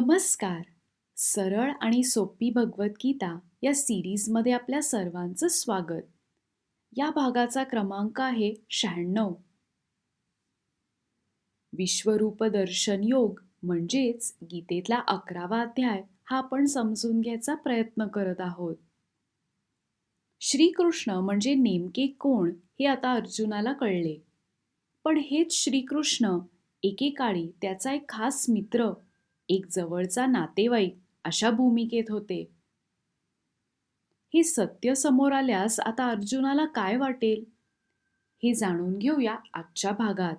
नमस्कार. सरळ आणि सोपी भगवद्गीता या सिरीजमध्ये आपल्या सर्वांचं स्वागत. या भागाचा क्रमांक आहे शहाण्णव. विश्वरूप दर्शन योग म्हणजेच गीतेतला अकरावा अध्याय हा आपण समजून घ्यायचा प्रयत्न करत आहोत. श्रीकृष्ण म्हणजे नेमके कोण हे आता अर्जुनाला कळले. पण हेच श्रीकृष्ण एकेकाळी त्याचा एक खास मित्र एक जवळचा नातेवाईक अशा भूमिकेत होते. हे सत्य समोर आल्यास आता अर्जुनाला काय वाटेल? हे जाणून घेऊया आजच्या भागात.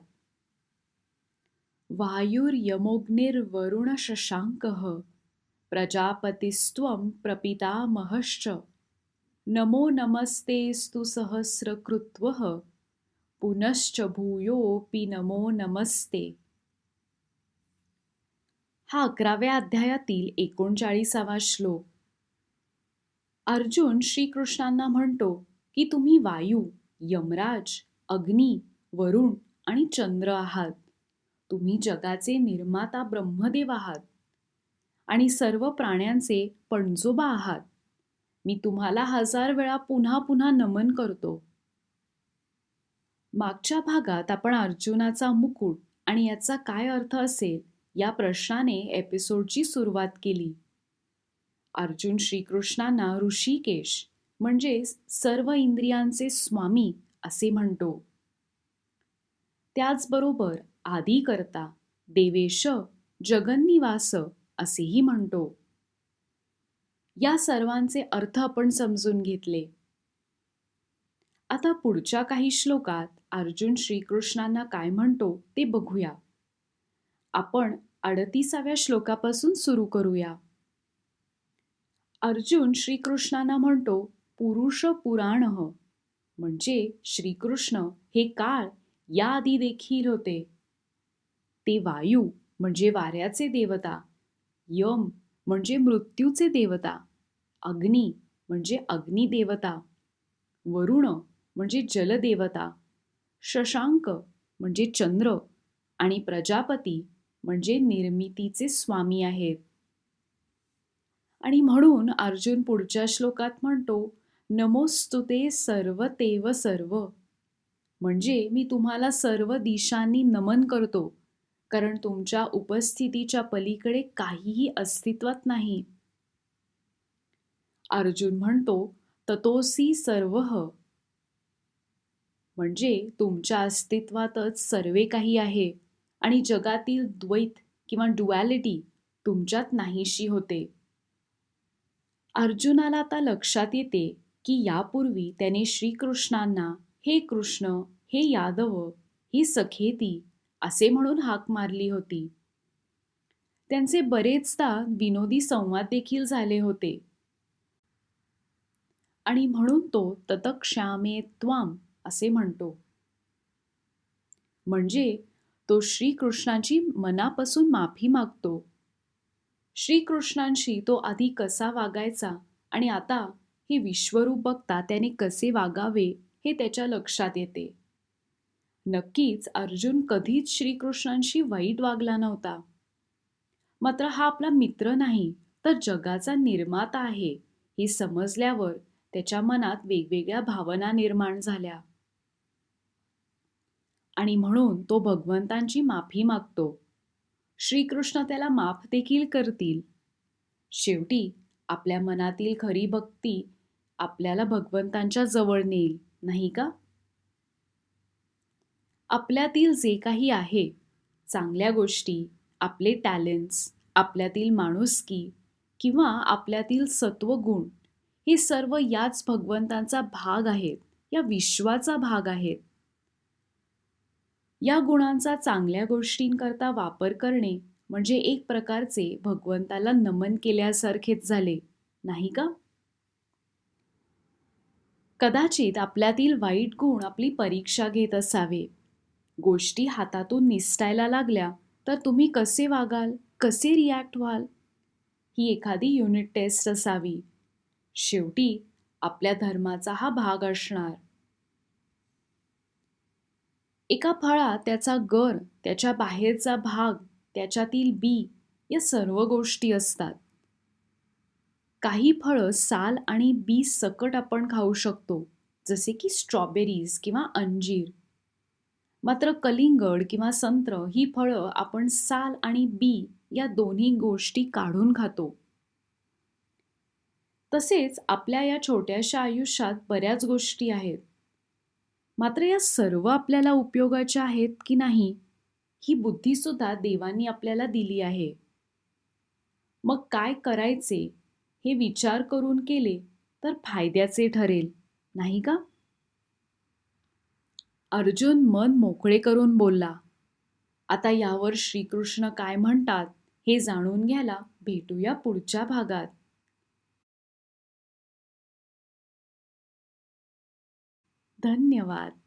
वायुर्यमोग्निर्वरुण शशांक प्रजापतिस्त्वं प्रपितामहश्च। नमो नमस्तेस्तु सहस्रकृत्व। पुनश्च भूयोऽपि नमो नमस्ते। हा अकराव्या अध्यायातील एकोणचाळीसावा श्लोक. अर्जुन श्रीकृष्णांना म्हणतो की तुम्ही वायू यमराज अग्नी वरुण आणि चंद्र आहात. तुम्ही जगाचे निर्माता ब्रह्मदेव आहात आणि सर्व प्राण्यांचे पणजोबा आहात. मी तुम्हाला हजार वेळा पुन्हा पुन्हा नमन करतो. मागच्या भागात आपण अर्जुनाचा मुकुट आणि याचा काय अर्थ असेल? या प्रश्नाने एपिसोडची सुरुवात केली. अर्जुन श्रीकृष्णांना ऋषिकेश म्हणजे सर्व इंद्रियांचे स्वामी असे म्हणतो. त्याचबरोबर आदिकर्ता देवेश जगन्निवास असेही म्हणतो. या सर्वांचे अर्थ आपण समजून घेतले. आता पुढच्या काही श्लोकात अर्जुन श्रीकृष्णांना काय म्हणतो ते बघूया. आपण अडतीसाव्या श्लोकापासून सुरू करूया. अर्जुन श्रीकृष्णांना म्हणतो पुरुष पुराण. म्हणजे श्रीकृष्ण हे काळ याआधी देखील होते. ते वायू म्हणजे वाऱ्याचे देवता यम म्हणजे मृत्यूचे देवता अग्नी म्हणजे अग्निदेवता वरुण म्हणजे जलदेवता शशांक म्हणजे चंद्र आणि प्रजापती म्हणजे निर्मितीचे स्वामी आहेत. आणि म्हणून अर्जुन पुढच्या श्लोकात म्हणतो नमोस्तुते सर्व तेव सर्व. म्हणजे मी तुम्हाला सर्व दिशांनी नमन करतो कारण तुमच्या उपस्थितीच्या पलीकडे काहीही अस्तित्वात नाही. अर्जुन म्हणतो ततोसी सर्व. म्हणजे तुमच्या अस्तित्वातच सर्वे काही आहे. आणि जगातील द्वैत किंवा डुॲलिटी तुमच्यात नाहीशी होते. अर्जुनाला आता लक्षात येते की यापूर्वी त्याने श्रीकृष्णांना हे कृष्ण हे यादव ही सखेती असे म्हणून हाक मारली होती. त्यांचे बरेचदा विनोदी संवाद देखील झाले होते. आणि म्हणून तो ततक्षामे त्वाम असे म्हणतो. म्हणजे तो श्रीकृष्णाची मनापासून माफी मागतो. श्रीकृष्णांशी तो आधी कसा वागायचा आणि आता हे विश्वरूप बघता त्याने कसे वागावे हे त्याच्या लक्षात येते. नक्कीच अर्जुन कधीच श्रीकृष्णांशी वाईट वागला नव्हता. मात्र हा आपला मित्र नाही तर जगाचा निर्माता आहे हे समजल्यावर त्याच्या मनात वेगवेगळ्या भावना निर्माण झाल्या. आणि म्हणून तो भगवंतांची माफी मागतो. श्रीकृष्ण त्याला माफ देखील करतील. शेवटी आपल्या मनातील खरी भक्ती आपल्याला भगवंतांच्या जवळ नेईल नाही का? आपल्यातील जे काही आहे चांगल्या गोष्टी आपले टॅलेंट्स आपल्यातील माणुसकी किंवा आपल्यातील सत्वगुण हे सर्व याच भगवंतांचा भाग आहेत या विश्वाचा भाग आहेत. या गुणांचा चांगल्या गोष्टींकरता वापर करणे म्हणजे एक प्रकारचे भगवंताला नमन केल्यासारखेच झाले नाही का? कदाचित आपल्यातील वाईट गुण आपली परीक्षा घेत असावे. गोष्टी हातातून निसटायला लागल्या तर तुम्ही कसे वागाल? कसे रिॲक्ट व्हाल? ही एखादी युनिट टेस्ट असावी. शेवटी आपल्या धर्माचा हा भाग असणार. एका फळा त्याचा गर त्याच्या बाहेरचा भाग त्याच्यातील बी या सर्व गोष्टी असतात. काही फळं साल आणि बी सकट आपण खाऊ शकतो जसे की स्ट्रॉबेरीज किंवा अंजीर. मात्र कलिंगड किंवा संत्र ही फळं आपण साल आणि बी या दोन्ही गोष्टी काढून खातो. तसेच आपल्या या छोट्याशा आयुष्यात बऱ्याच गोष्टी आहेत. मात्र या सर्व आपल्याला उपयोगाच्या आहेत की नाही ही बुद्धीसुद्धा देवांनी आपल्याला दिली आहे. मग काय करायचे हे विचार करून केले तर फायद्याचे ठरेल नाही का? अर्जुन मन मोकळे करून बोलला आता यावर श्रीकृष्ण काय म्हणतात हे जाणून घ्यायला भेटूया पुढच्या भागात. धन्यवाद.